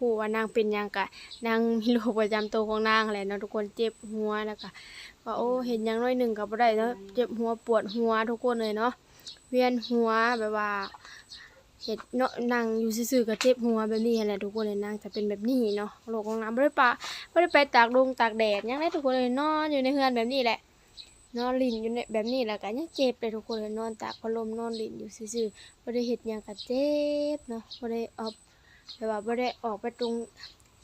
ผู้ว่านางเป็นยังกะนางมีโรคประจำตัวของนางแหละเนาะทุกคนเจ็บหัวแล้วก็ว่าโอ้เห็นยังน้อยหนึ่งก็บ่ได้เนาะเจ็บหัวปวดหัวทุกคนเลยเนาะเวียนหัวแบบว่าเห็ดเนาะนั่งอยู่ซื่อๆก็เจ็บหัวแบบนี้แหละทุกคนเลยนางจะเป็นแบบนี้เนาะโรคของนางบ่ได้ปะบ่ได้ไปตากลงตากแดดยังได้ทุกคนเลยนอนอยู่ในเฮือนแบบนี้แหละนอนลิ้นอยู่ในแบบนี้แหละก็ยังเจ็บเลยทุกคนเลยนอนตากพัดลมนอนลิ้นอยู่ซื่อๆบ่ได้เฮ็ดยังก็เจ็บเนาะบ่ได้ออก แบบว่าบ่ได้ออกไปตรง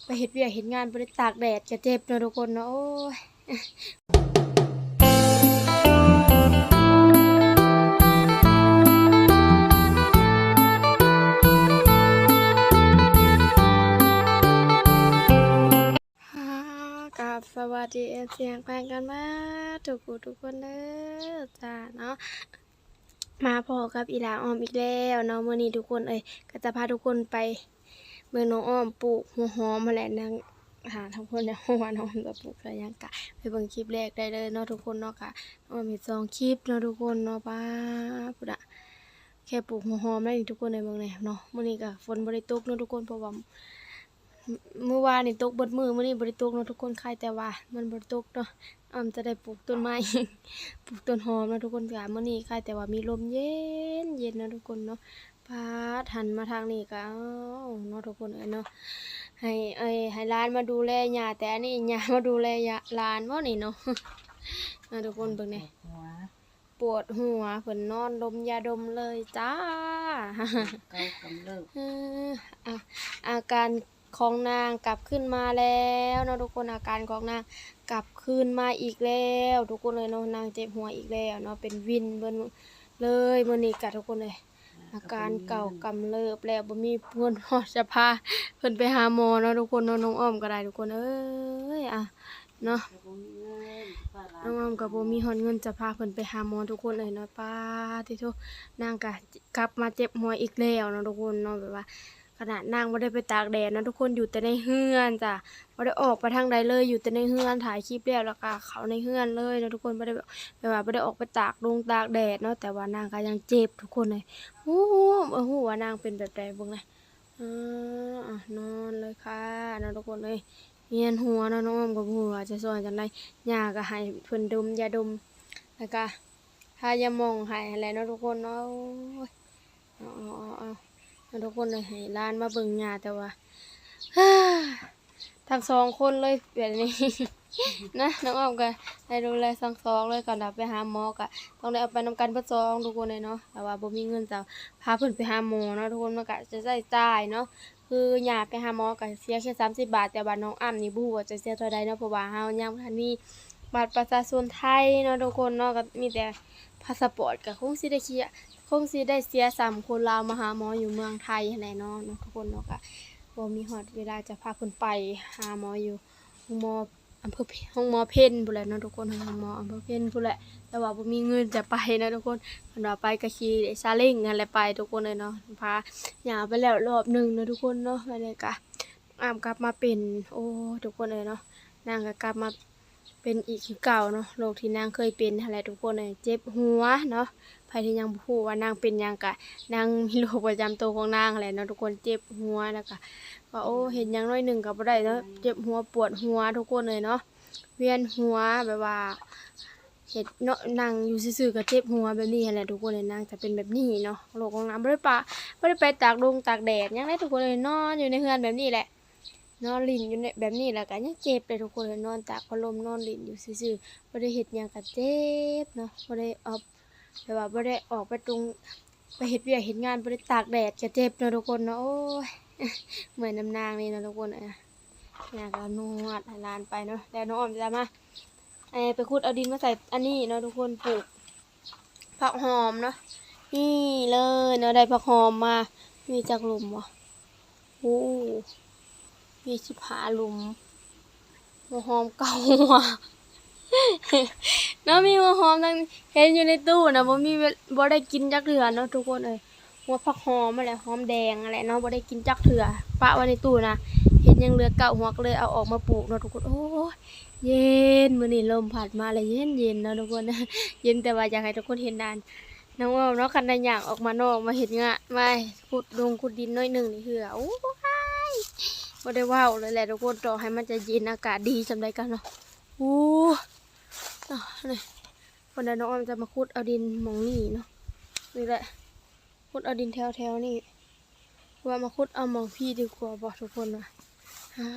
ไปเฮ็ดเวียกเฮ็ดงานบ่ได้ตากแดดก็เจ็บเนาะทุกคนเนาะโอ้ยฮ่ากับสวัสดีเอฟเสียงแฟนกันมาทุกคนทุกคนเด้อจ้าเนาะมาพอกับอีหลาออมอีกแล้วเนาะเมื้อนี้ทุกคนเอ้ยก็จะพาทุกคนไป เมื่อน้องอ้อมปลูกหัวหอมมาแหละนางหาทุกคนเนี่ยว่าน้องจะปลูกอะไรยังกะไปเบิ่งคลิปแรกได้เลยเนาะทุกคนเนาะค่ะน้องอ้อมมีสองคลิปเนาะทุกคนเนาะป้าพุดะแค่ปลูกหัวหอมได้ทุกคนในเมืองเนี่ยเนาะมื้อนี้ก็ฝนบ่ได้ตกเนาะทุกคนเพราะว่าเมื่อวานนี่ตกบดมือมื้อนี้บ่ได้ตกเนาะทุกคนคายแต่ว่า มันบ่ได้ตกเนาะอ้อมจะได้ปลูกต้นไม้ปลูกต้นหอมเนาะทุกคนจ้ะมื้อนี้คายแต่ว่ามีลมเย็นเย็นเนาะทุกคนเนาะ พาดหันมาทางนี้ก็อ้าเนาะทุกคนเอ้ยเนาะให้เอ้ยให้หลานมาดูแลยาแต่อันนี้ย่ามาดูแลยาหลานบ่นี่เนาะเนาะทุกคนเบิ่งนี่หัวปวดหัวเพิ่นนอนดมยาดมเลยจ้า เกากำเริบเอออะอาการของนางกลับขึ้นมาแล้วเนาะทุกคนอาการของนางกลับคืนมาอีกแล้ว ทุกคนเลยเนาะนางเจ็บหัวอีกแล้วเนาะเป็นวินเบิ่นเลยมื้อนี้กัทุกคนเลย อาการเก่ากำเริบแล้วบ่มีเงินพอจะพาเพิ่นไปหาหมอเนาะทุกคนเนาะน้องอ้อมก็ได้ทุกคนเอ้ยอะเนาะน้องอ้อมกับโบมีหอนเงินจะพาเพิ่นไปหาหมอทุกคนเลยเนาะป้าที่ทุกนางก็กลับมาเจ็บหัวอีกแล้วเนาะทุกคนเนาะแบบว่า ขนาดนางไม่ได้ไปตากแดดนะทุกคนอยู่แต่ในเฮือนจ้ะไม่ได้ออกไปทางใดเลยอยู่แต่ในเฮือนถ่ายคลิปแล้วแล้วก็เขาในเฮือนเลยนะทุกคนไม่ได้แบบแบบว่าไม่ได้ออกไปตากลงตากแดดเนาะแต่ว่านางก็ยังเจ็บทุกคนเลยโอ้โหโอ้โหว่านางเป็นแบบใดบ้างเลยอ่าอะนอนเลยค่ะนะทุกคนเลยเมียนหัวนะน้องอ้อมกับหัวจะสอนจังไดยาก็ให้เพิ่นดมยาดมแล้วก็ทายามองให้อะไรนะทุกคนเนาะอ้ยเอาเอาเอาเอาเอา ทุกคนเลยให้ร้านมาเบิ่งยาแต่ว่าทั้งสองคนเลยแบบนี้ นะน้องอ้อมก็ได้ดูแลทั้งสองเลยก่อนดับไปหาหมอก็ต้องได้เอาไปนำกันเพื่อสองทุกคนเลยเนาะแต่ว่าบ่มีเงินจะพาเพิ่อนไปหาหมอเนาะทุกคนมันก็จะใช้จ่ายเนาะคือหยาไปหาหมอก็เสียแค่30บาท แต่ว่าน้องอ้ำนี่บ่ฮู้ว่าจะเสียเท่าใดเนาะเพราะว่าเฮายังบ่ทันมีบัตรประชาชนไทยเนาะทุกคนเนาะก็มีแต่ พาสปอร์ตก็คงสิได้เคียคงสิได้เสียสามคนลาวมาหาหมออยู่เมืองไทยนั่นแหละเนาะเนาะทุกคนเนาะก็บ่มีฮอดเวลาจะพาเพิ่นไปหาหมออยู่ห้องมออำเภอเพห้องหมอเพนพุ่นแหละเนาะทุกคนห้องหมออำเภอเพนพุ่นแหละแต่ว่าบ่มีเงินจะไปนะทุกคนเพิ่นว่าไปก็ขี่ซาเล้งนั่นแหละไปทุกคนเลยเนาะพาหยาไปแล้วรอบหนึ่งนะทุกคนเนาะไปเลยกะอามกลับมาเป็น โอ้ทุกคนเลยเนาะนางก็กลับมา เป็นอีกคือเก่าเนาะโรคที่นางเคยเป็นอะไรทุกคนเลยเจ็บหัวเนาะใครที่ยังบ่ฮู้ว่านางเป็นยังกะนางมีโรคประจำตัวของนางอะไรเนาะทุกคนเจ็บหัวแล้วก็โอ้เห็นยังน้อยหนึ่งก็บ่ได้เนาะเจ็บหัวปวดหัวทุกคนเลยเนาะเวียนหัวแบบว่าเห็ดเนาะนั่งอยู่ซื่อๆก็เจ็บหัวแบบนี้แหละทุกคนเลยนางจะเป็นแบบนี้เนาะโรคของน้ำบ่ได้ปะบ่ได้ไปตากลงตากแดดยังได้ทุกคนเลยนอนอยู่ในเฮือนแบบนี้แหละ นอนลินอยู่ในแบบนี้แหละก็ยังเจ็บเลยทุกคนเลยนอนตากพัดลมนอนลินอยู่ซื่อๆบ่ได้เฮ็ดหยังก็เจ็บเนาะบ่ได้ออกแบบว่าบ่ได้ออกไปตรงไปเฮ็ดเวียกเฮ็ดงานบ่ได้ตากแดดก็เจ็บเนาะทุกคนเนาะโอ้ยเหมือนน้ำนางนี่เนาะทุกคนเอ้ยอยากก็นวดให้ลานไปเนาะแล้วน้องอ้อมจะมาเออไปขุดเอาดินมาใส่อันนี้เนาะทุกคนปลูกผักหอมเนาะนี่เลยเนาะได้ผักหอมมามีจากหลุมวะโอ้ มีชิบหาลุมหัวหอมเก่าหัวเนาะมีหัวหอมทั้งเห็นอยู่ในตู้นะบ่มีบ่ได้กินจักเถื่อเนาะทุกคนเอ้ยหัวผักหอมอะไรหอมแดงอะไรเนาะบ่ได้กินจักเถื่อปะไว้ในตู้นะเห็นยังเหลือเก่าหัวเลยเอาออกมาปลูกเนาะทุกคนโอ้ยเย็นมื้อนี้ลมพัดมาเลยเย็นเย็นเนาะทุกคนเย็นแต่ว่าอยากให้ทุกคนเห็นนานน้องว่าเนาะคันได้ย่างออกมานอกมาเห็นงะมาขุดลงขุดดินน้อยหนึ่งนี่คือโอ้ย บ่ได้ว้าวเลยแหละทุกคนต่อให้มันจะเย็นอากาศดีจำได้กันเนาะโอ้นี่วันนั้นน้องออมจะมาขุดเอาดินมองนี่เนาะนี่แหละขุดเอาดินแถวแถวๆนี่ว่ามาขุดเอามองพี่ดีกว่าบอกทุกคนว่าอ่า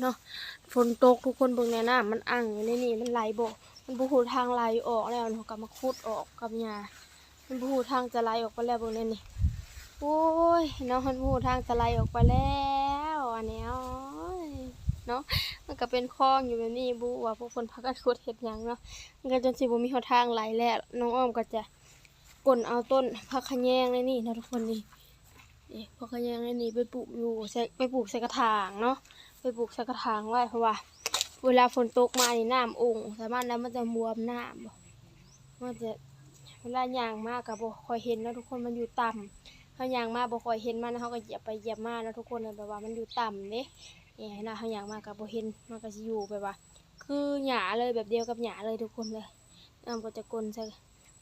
เนาะฝนตกทุกคนเบิ่งแน่น้ำมันอั่งอยู่ในนี่มันไหลบ่มันบ่ฮู้ทางไหลออกแล้วเนาะก็มาขุดออกกับหญ้ามันบ่ฮู้ทางจะไหลออกไปแล้วเบิ่งแน่นี่โอ้ยน้องฮันมูทางจะไหลออกไปแล้ว อันเนี้ยโอ้ยเนาะมันก็เป็นคลองอยู่แบบนี้บูว่าพวกคนพักกันขุดเห็ดหยังเนาะมันก็จนสิบ่มีหนทางไหลแล้วน้องอ้อมก็จะกลนเอาต้นผักขะแยงในนี่นะทุกคนนี่นี่ผักขะแยงในนี่ไปปลูกอยู่ใส่ไปปลูกใส่กระถางเนาะไปปลูกใส่กระถางไว้เพราะว่า เวลาฝนตกมานี่น้ำองค์สามารถแล้วมันจะบวมน้ำมันจะเวลาย่างมากกับบ่ค่อยเห็นเนาะทุกคนมันอยู่ต่ำ เขายางมาบ่คอยเห็นมันเขาก็เหยียบไปเหยียบมาแล้วทุกคนเลยแบบว่ามันอยู่ต่ำเด้เนี่ยนะเขายางมากับบ่เห็นมันก็สิอยู่แบบว่า คือหญ้าเลยแบบเดียวกับหญ้าเลยทุกคนเลยน้ำก็จะกลนใส่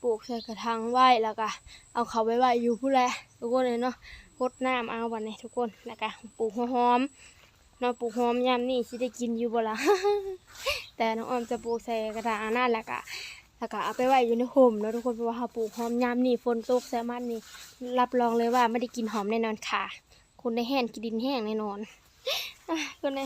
ปลูกใส่กระถางไว้แล้วก็เอาเขาไว้ไว้อยู่ผู้แลทุกคนเลยเนาะรดน้ำเอาวันนี้ทุกคนแล้วก็ปลูกหอมเนาะปลูกหอมยามนี่สิได้กินอยู่บ่ละแต่น้องออมจะปลูกใส่กระถางอันนั่นแหละก็ แล้วก็เอาไปไว้อยู่ในห่มเนาะทุกคนเพราะว่าเขาปลูกหอมยามนี่ฝนตกแซมันนี่รับรองเลยว่าไม่ได้กินหอมแน่นอนค่ะ คุณได้แห้งกินดินแห้งแน่นอนอะคุณได้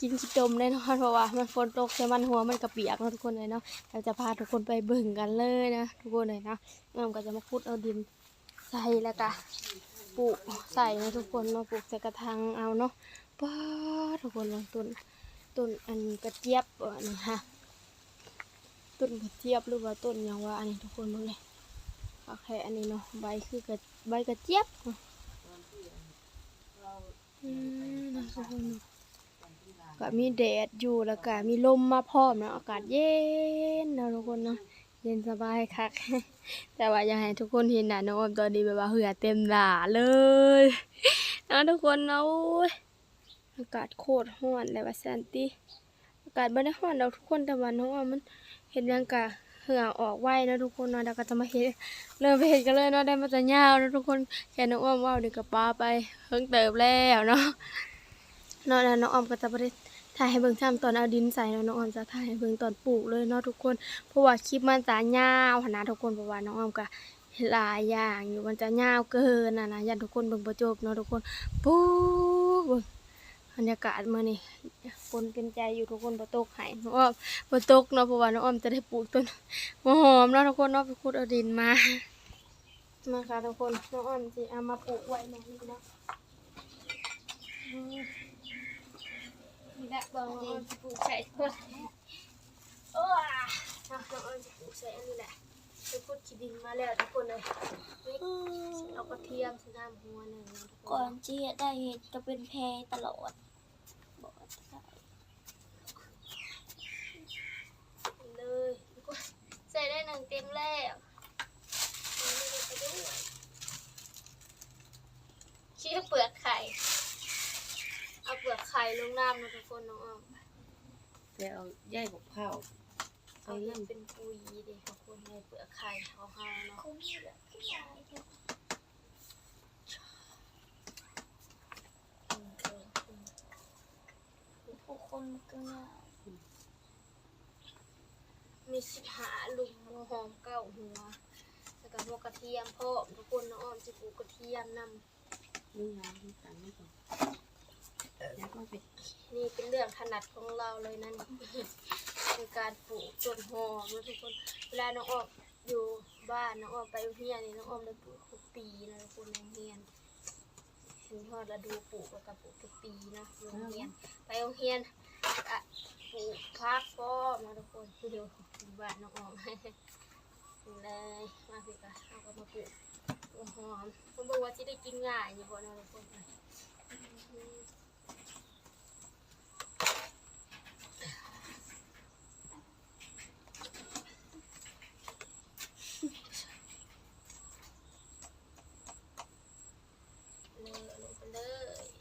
กินขี้ดมแน่นอนเพราะว่ามันฝนตกใช่มันหัวมันกระเปียกเนาะทุกคนเลยเนาะเราจะพาทุกคนไปเบิ่งกันเลยนะทุกคนเลยเนาะน้องก็จะมาพุดเอาดินใส่แล้วก็ปลูกใส่นะทุกคนเนาปลูกใส่กระถางเอาเนาะป้าทุกคนเลยต้นต้นอันกระเจี๊ยบเออนี่ะ ต้นกระเจี๊ยบหรือว่าต้นยังว่าอันนี้ทุกคนเบิ่งเลยโอเคอันนี้เนาะใบคือกระใบกระเจี๊ยบอืมนะทุกคนก็มีแดดอยู่แล้วก็มีลมมาพร้อมเนาะอากาศเย็นนะทุกคนเนาะเย็นสบายคัก แต่ว่าอยากให้ทุกคนเห็นหน้าน้องอมตอนนี้แบบว่าเหือเต็มหนาเลยนะทุกคนเนาะอากาศโคตรร้อนเลยว่าสันติอากาศบ่ได้ร้อนดอกทุกคนแต่ว่าน้องอมมัน เห็นยังกะเหงื่อออกไวนะทุกคนเนาะเดี๋ยวก็จะมาเห็นเริ่มเห็นกันเลยเนาะได้มาจะยาวแล้วทุกคนแค่น้องอ้อมว่าวเดี๋ยวกับป้าไปเพิ่งเติบแล้วเนาะเนาะแล้วน้องอ้อมก็จะไปถ่ายให้เบิ่งซ้ำตอนเอาดินใส่เนาะน้องอ้อมจะถ่ายให้เบิ่งตอนปลูกเลยเนาะทุกคนเพราะว่าคลิปมันจะยาวหนนะทุกคนเพราะว่าน้องอ้อมก็หลายอย่างอยู่มันจะยาวเกินนะนะยันทุกคนเบิ่งประจบเนาะทุกคนปุ๊บ บิ่งบรรยากาศมื้อนี้ฝนเป็นใจอยู่ทุกคนบ่ตกให้น้องอ้อมบ่ตกเนาะเพราะว่าน้องอ้อมจะได้ปลูกต้นมะหอมเนาะทุกคนเนาะไปขุดเอาดินมามาค่ะทุกคนน้องอ้อมสิเอามาปลูกไว้ในนี้นะอืมนี่แหละบอกน้องอ้อมสิปลูกใส่ทุกคนโอ้ยน้องอ้อมสิปลูกใส่อันนี้แหละ ไปพุดขี้ดินมาแล้วทุกคนเลยนี่เอากระเทียมใส่น้ำหัวหนึ่งนะทุกคก่อนนที่จะได้เห็ดจะเป็นแพรตลอดบอกว่าได้เลยทุกคนใส่ได้หนึ่งเต็มแล้วเอาไม่ได้ไปด้วยชี้เปลือกไข่เอาเปลือกไข่ลงน้ำนะทุกคนน้องอ้อมแต่เอาแยกกับข้าว เอาเล่นเป็นปุยเด็กทุกคนในเปลือกไข่ของเฮาเนาะคงเหลือที่ยายเดียวอืมเอออืมผู้คนก็ง่ายมีสิบหาลุมหัวหอมเก้าหัวแล้วก็หัวกระเทียมพ่อมทุกคนน้องอ้อมจะปลูกกระเทียมนำนี่ยาที่ตันไม่ก่อนแล้วก็ไปนี่เป็นเรื่องถนัดของเราเลยนั่นใน การปลูกต้นหอมนะทุกคน เวลาน้องออมอยู่บ้านน้องออมไปโรงเรียนนี่น้องออมได้ปลูกทุกปีนะทุกคนในโรงเรียนเห็นทอดฤดูปลูกแล้วก็ปลูกทุกปีนะโรงเรียน ไปโรงเรียนก็ปลูกพักป้อมนะทุกคนเดี๋ยวอยู่บ้านน้องออมเลยมาสิกะเอาก็มาปลูกหอมเขาบอกว่าจะได้กินง่ายอยู่บ่นะทุกคนอืม เลยลงไปเลย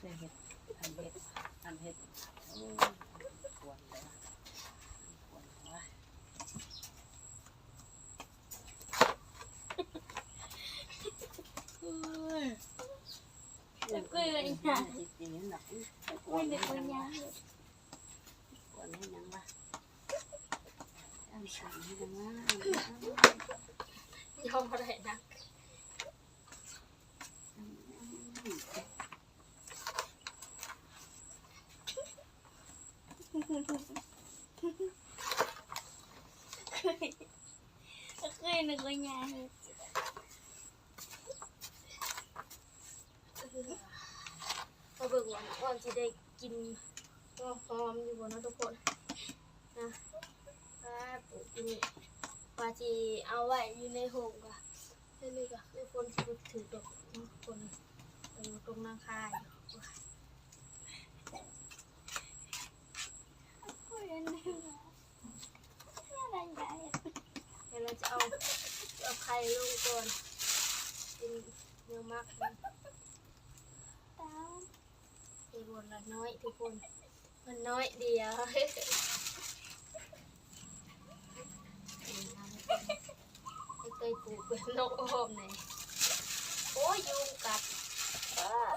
แต่เห็ดอันเห็ดอันเห็ดโอ้ยควรเลยควรว่า ยาจิตอย่างนี้หนักไปกวไม่นนึให้กว่ายังยาวะกวนให้ยังวะอ่านสั่งให้ยังวะยอมบ่ได้นะเคยนึกว่ายาเฮ็ด มาเบิ่งว่าน้องอ้อมสิได้กินหัวหอมอยู่บ่เนะทุกคนนะป้าปูกที่นี่ว่าสิเอาไว้อยู่ในโฮมก็นี่นี่ก็คือคนสิบ่ถือดอกคนอยู่ตรงนางคายอยู่โอ้ยนึกว่าอะไรยาเดี๋ยวเราจะเอาเอาไข่ลงก่อนเป็นเนื้อมักนะตาม เทบนละน้อยทุกคนมันน้อยเดียวไม่เคยปลูกเป็นนกอ้อมไหนโอ้ยยุงกัดเออ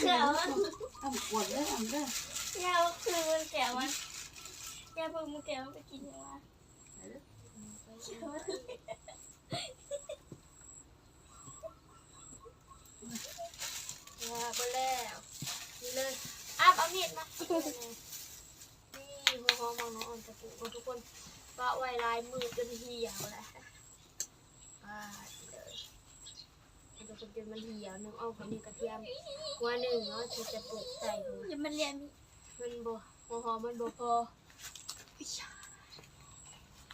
เดี๋ยวทำกวนเลยอันเด้อยาวคือมันแก่มันยาเพิ่งมันแก่มันไปกินยังวะ ว่าไปแล้วนี่เลยอ้าบเอามีดมา นี่หัวหอมของน้องอ่อนจะปลูกทุกคนปะไว้ลายมือจนเหี่ยวแล้วอ่าเลยให้ทุกคนจนมันเหี่ยวน้องอ้อมก็มีกระเทียมหัวหนึ่งเนาะที่จะปลูกใส่หัวอย่ามาเรียนมันบ่หัวหอมมันบ่พอ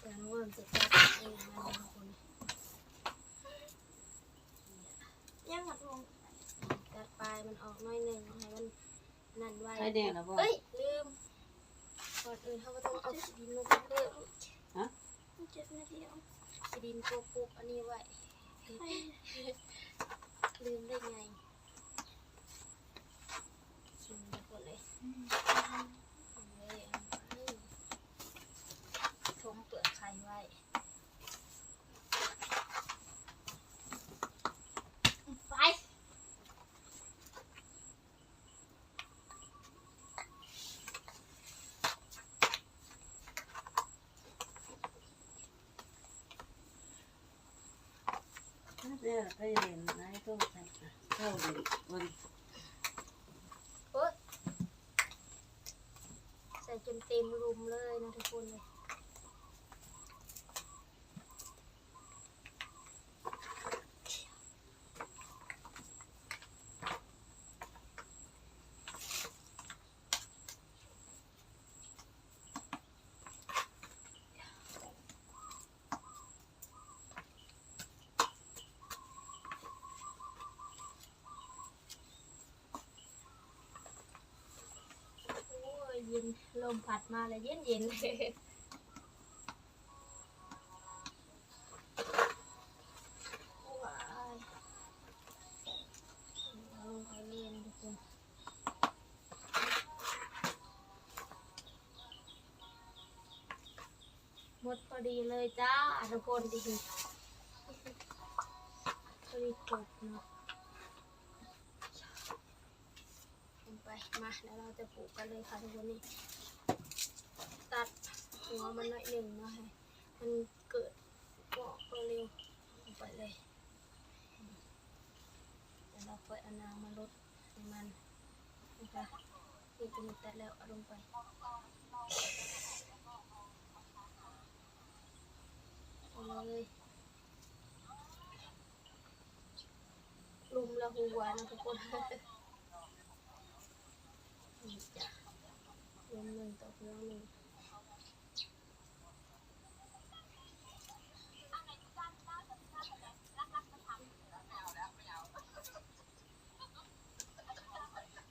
แต่น้องอ้อมจะจัดเองนะทุกคนยังหัดลงตัดปลายมันออกหน้อยหนึ่งให้มันนั่นไว้ไข่แดงแล้วบ่เอ้ยลืมก่อนอื่นเขาก็ต้องเอาขี้ดินลงไปเพิ่มเจ็ดนาทีเอาขี้ดินปุ๊บปุ๊บอันนี้ไว้ ไปลืมได้ไงชิมทุกคนเลยเอาเลยเอาไว้ทมเปลือกไข่ไว้ ไป เนี่ยไปเรียนนายต้องใส่เข้าเรียนวันโอ๊ยใส่จนเต็มรุมเลยนะทุกคนเลย โอ้ย เย็นลมพัดมาแล้วเย็นเย็นเลยหมดพอดีเลยจ้าทุกคนดีพอดีจบเนาะ มาแล้วเราจะปลูกกันเลยค่ะทุกคนนี่ตัดหัวมันหน่อยหนึ่งนะให้มันเกิดงอกเร็วลงไปเลยแล้วเราค่อยเอาน้ำมาลดให้มันนะคะนี่จะมีตัดแล้วเอาลงไปเอาเลยลุมละหัวนะทุกคน นี่จ้ะรวมหนึ่งต่อเพื่อหนึ่ง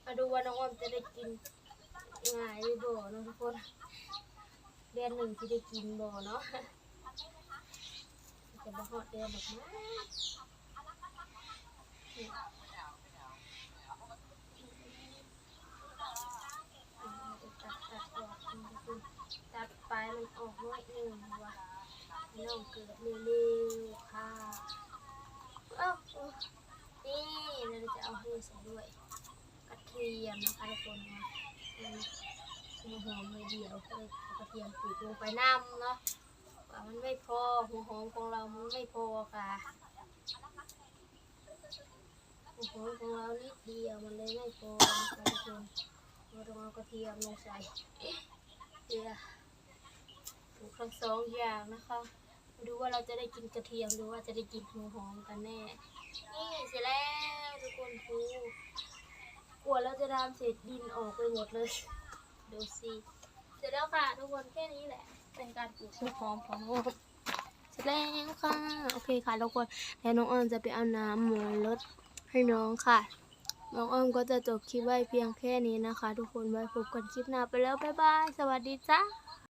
มาดูว่าน้องออมจะได้กินง่ายบ่เนาะทุกคนเดือนหนึ่งที่ได้กินบ่เนาะจะบ่ฮอดเดือนหรอกนะตัดตัดออกนตัดปลายมันออกน้องเกิดเร็วๆค่ะเอ้านี่เราจะเอาให้ใส่ด้วยกระเทียมนะคะทุกคนนะหัวหอมเลยเดียวก็เลยกระเทียมปลูกลงไปน้ำเนาะว่ามันไม่พอหัวหอมของเรามันไม่พอค่ะหัวหอมของเรานิดเดียวมันเลยไม่พอนะคะทุกคนเราต้องเอากระเทียมลงใส่เกลือ ทั้งสองอย่างนะคะ ดูว่าเราจะได้กินกระเทียมหรือว่าจะได้กินหัวหอมกันแน่ นี่เสร็จแล้วทุกคนดูกลัวเราจะทำเศษดินออกไปหมดเลย ดูสิเสร็จแล้วค่ะทุกคนแค่นี้แหละ เป็นการปลูกหัวหอมของโลกเสร็จแล้วค่ะ โอเคค่ะทุกคนแล้วน้องอ้อมจะไปเอาน้ำมาลดให้น้องค่ะน้องอ้อมก็จะจบคลิปไว้เพียงแค่นี้นะคะ ทุกคนไว้พบกันคลิปหน้าไปแล้ว บ๊ายบาย สวัสดีจ้า